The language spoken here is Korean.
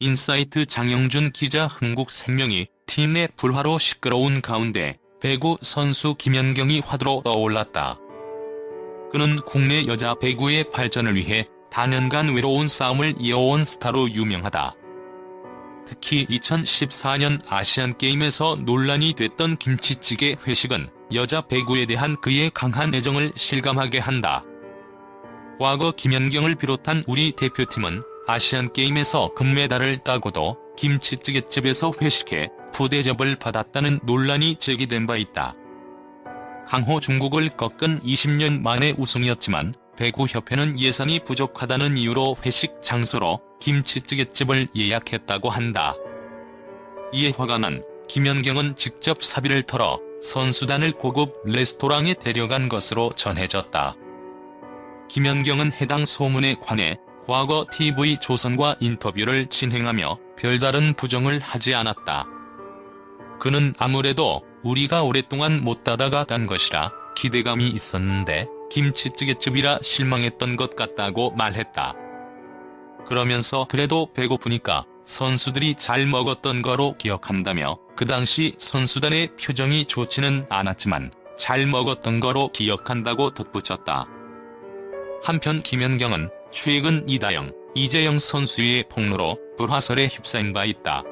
인사이트 장영준 기자 흥국생명이 팀 내 불화로 시끄러운 가운데 배구 선수 김연경이 화두로 떠올랐다. 그는 국내 여자 배구의 발전을 위해 다년간 외로운 싸움을 이어온 스타로 유명하다. 특히 2014년 아시안게임에서 논란이 됐던 김치찌개 회식은 여자 배구에 대한 그의 강한 애정을 실감하게 한다. 과거 김연경을 비롯한 우리 대표팀은 아시안게임에서 금메달을 따고도 김치찌개집에서 회식해 부대접을 받았다는 논란이 제기된 바 있다. 강호 중국을 꺾은 20년 만의 우승이었지만 배구협회는 예산이 부족하다는 이유로 회식 장소로 김치찌개집을 예약했다고 한다. 이에 화가 난 김연경은 직접 사비를 털어 선수단을 고급 레스토랑에 데려간 것으로 전해졌다. 김연경은 해당 소문에 관해 과거 TV조선과 인터뷰를 진행하며 별다른 부정을 하지 않았다. 그는 아무래도 우리가 오랫동안 못 따다가 간 것이라 기대감이 있었는데 김치찌개집이라 실망했던 것 같다고 말했다. 그러면서 그래도 배고프니까 선수들이 잘 먹었던 거로 기억한다며 그 당시 선수단의 표정이 좋지는 않았지만 잘 먹었던 거로 기억한다고 덧붙였다. 한편 김연경은 최근 이다영, 이재영 선수의 폭로로 불화설에 휩싸인 바 있다.